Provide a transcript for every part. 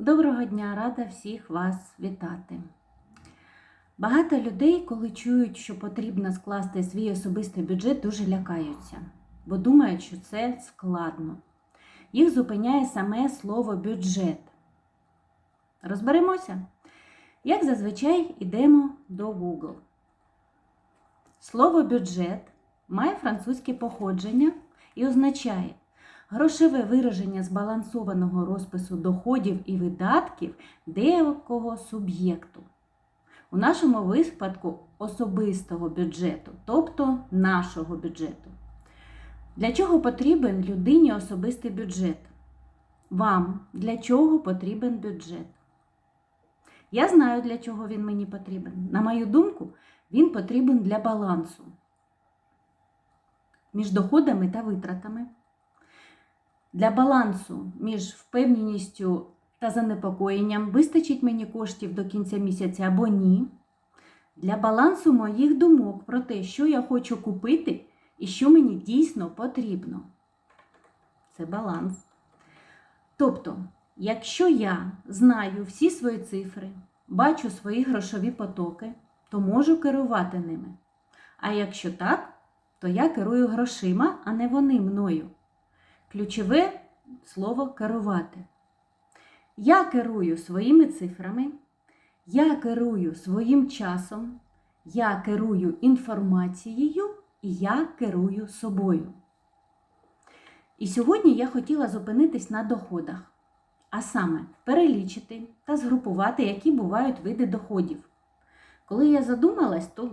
Доброго дня, рада всіх вас вітати. Багато людей, коли чують, що потрібно скласти свій особистий бюджет, дуже лякаються, бо думають, що це складно. Їх зупиняє саме слово бюджет. Розберемося? Як зазвичай йдемо до Google. Слово бюджет має французьке походження і означає грошове вираження збалансованого розпису доходів і видатків деякого суб'єкту. У нашому випадку особистого бюджету, тобто нашого бюджету. Для чого потрібен людині особистий бюджет? Вам для чого потрібен бюджет? Я знаю, для чого він мені потрібен. На мою думку, він потрібен для балансу між доходами та витратами, для балансу між впевненістю та занепокоєнням, вистачить мені коштів до кінця місяця або ні. Для балансу моїх думок про те, що я хочу купити і що мені дійсно потрібно. Це баланс. Тобто, якщо я знаю всі свої цифри, бачу свої грошові потоки, то можу керувати ними. А якщо так, то я керую грошима, а не вони мною. Ключове слово керувати. Я керую своїми цифрами, я керую своїм часом, я керую інформацією і я керую собою. І сьогодні я хотіла зупинитись на доходах, а саме перелічити та згрупувати, які бувають види доходів. Коли я задумалась, то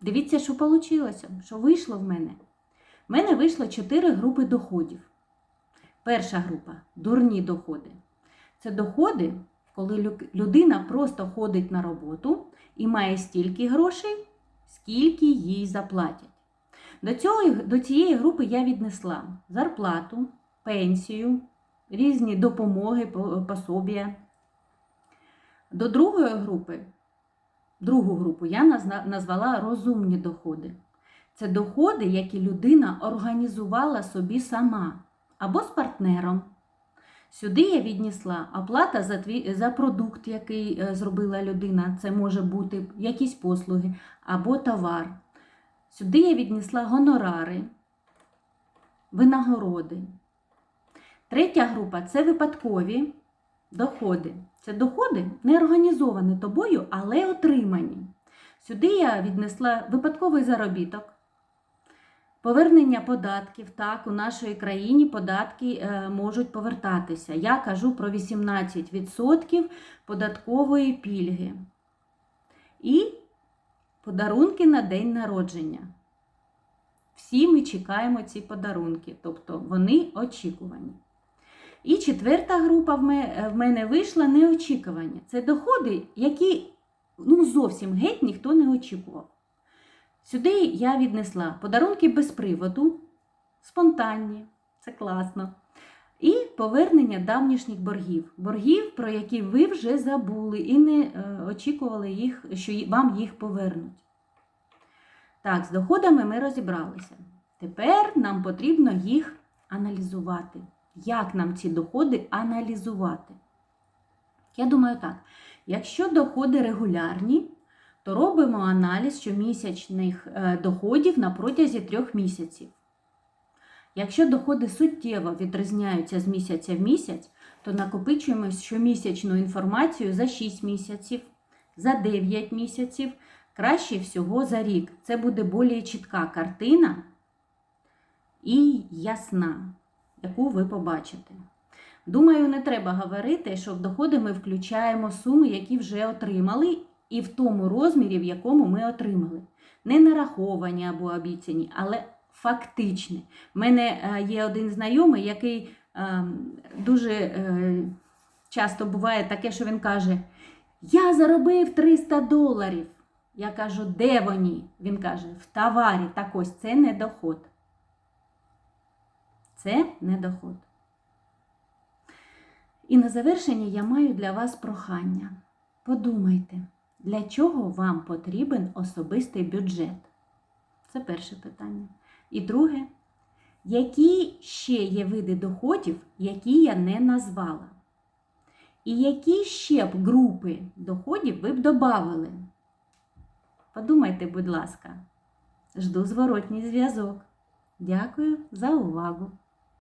дивіться, що вийшло, що вийшло в мене. В мене вийшло чотири групи доходів. Перша група дурні доходи. Це доходи, коли людина просто ходить на роботу і має стільки грошей, скільки їй заплатять. До, цього, до цієї групи я віднесла зарплату, пенсію, різні допомоги, пособія. До другої групи, другу групу я назвала розумні доходи. Це доходи, які людина організувала собі сама або з партнером. Сюди я віднесла оплата за твій, за продукт, який е, зробила людина. Це може бути якісь послуги або товар. Сюди я віднесла гонорари, винагороди. Третя група це випадкові доходи. Це доходи не організовані тобою, але отримані. Сюди я віднесла випадковий заробіток. Повернення податків, так, у нашій країні податки е, можуть повертатися. Я кажу про 18% податкової пільги. І подарунки на день народження. Всі ми чекаємо ці подарунки, тобто вони очікувані. І четверта група в мене вийшла неочікувані. Це доходи, які ну, зовсім геть ніхто не очікував. Сюди я віднесла подарунки без приводу, спонтанні, це класно. І повернення давнішніх боргів. Боргів, про які ви вже забули і не е, очікували їх, що вам їх повернуть. Так, з доходами ми розібралися. Тепер нам потрібно їх аналізувати. Як нам ці доходи аналізувати? Я думаю так, якщо доходи регулярні, то робимо аналіз щомісячних е, доходів на протязі трьох місяців. Якщо доходи суттєво відрізняються з місяця в місяць, то накопичуємо щомісячну інформацію за 6 місяців, за 9 місяців, краще всього за рік. Це буде більш чітка картина і ясна, яку ви побачите. Думаю, не треба говорити, що в доходи ми включаємо суми, які вже отримали, і в тому розмірі, в якому ми отримали. Не нараховані або обіцяні, але фактичні. У мене е, є один знайомий, який е, дуже е, часто буває таке, що він каже: Я заробив 300 доларів. Я кажу, де вони? Він каже, в товарі. Так ось це не доход. Це не доход. І на завершення я маю для вас прохання. Подумайте. Для чого вам потрібен особистий бюджет? Це перше питання. І друге, які ще є види доходів, які я не назвала? І які ще б групи доходів ви б додали? Подумайте, будь ласка. Жду зворотній зв'язок. Дякую за увагу!